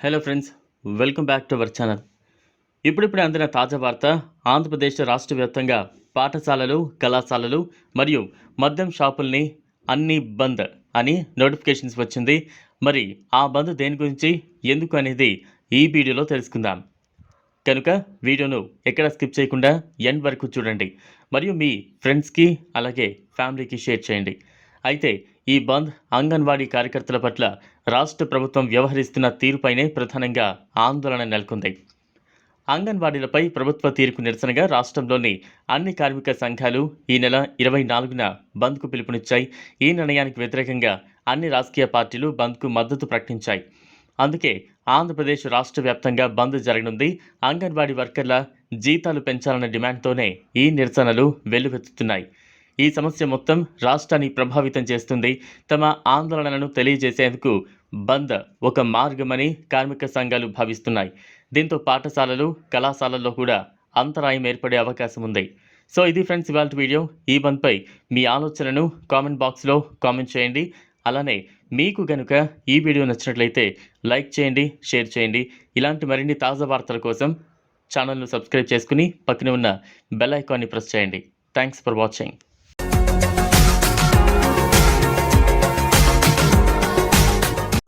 Hello friends welcome back to our channel ఇప్పుడిప్పుడే అందిన తాజా వార్త ఆంధ్రప్రదేశ్ రాష్ట్ర వ్యాప్తంగా పాఠశాలలు కళాశాలలు మరియు మద్యం షాపుల్ని అన్ని బంద్ అని నోటిఫికేషన్స్ వచ్చింది. మరి ఆ బంద్ దేని గురించి ఎందుకు అనేది ఈ వీడియోలో తెలుసుకుందాం. కనుక వీడియోను ఎక్కడ స్కిప్ చేయకుండా ఎండ్ వరకు చూడండి. మరియు మీ ఫ్రెండ్స్కి అలాగే ఫ్యామిలీకి షేర్ చేయండి. అయితే ఈ బంద్ అంగన్వాడీ కార్యకర్తల పట్ల రాష్ట్ర ప్రభుత్వం వ్యవహరిస్తున్న తీరుపైనే ప్రధానంగా ఆందోళన నెలకొంది. అంగన్వాడీలపై ప్రభుత్వ తీరుకు నిరసనగా రాష్ట్రంలోని అన్ని కార్మిక సంఘాలు ఈ నెల ఇరవై నాలుగున బంద్కు పిలుపునిచ్చాయి. ఈ నిర్ణయానికి వ్యతిరేకంగా అన్ని రాజకీయ పార్టీలు బంద్కు మద్దతు ప్రకటించాయి. అందుకే ఆంధ్రప్రదేశ్ రాష్ట్ర వ్యాప్తంగా బంద్ జరగనుంది. అంగన్వాడీ వర్కర్ల జీతాలు పెంచాలన్న డిమాండ్తోనే ఈ నిరసనలు వెల్లువెత్తుతున్నాయి. ఈ సమస్య మొత్తం రాష్ట్రాన్ని ప్రభావితం చేస్తుంది. తమ ఆందోళనలను తెలియజేసేందుకు బంద్ ఒక మార్గమని కార్మిక సంఘాలు భావిస్తున్నాయి. దీంతో పాఠశాలలు కళాశాలల్లో కూడా అంతరాయం ఏర్పడే అవకాశం ఉంది. సో ఇది ఫ్రెండ్స్ ఇవాళ వీడియో. ఈ బంద్పై మీ ఆలోచనను కామెంట్ బాక్స్లో కామెంట్ చేయండి. అలానే మీకు గనుక ఈ వీడియో నచ్చినట్లయితే లైక్ చేయండి షేర్ చేయండి. ఇలాంటి మరిన్ని తాజా వార్తల కోసం ఛానల్ను సబ్స్క్రైబ్ చేసుకుని పక్కనే ఉన్న బెల్ ఐకాన్ని ప్రెస్ చేయండి. Thanks for watching.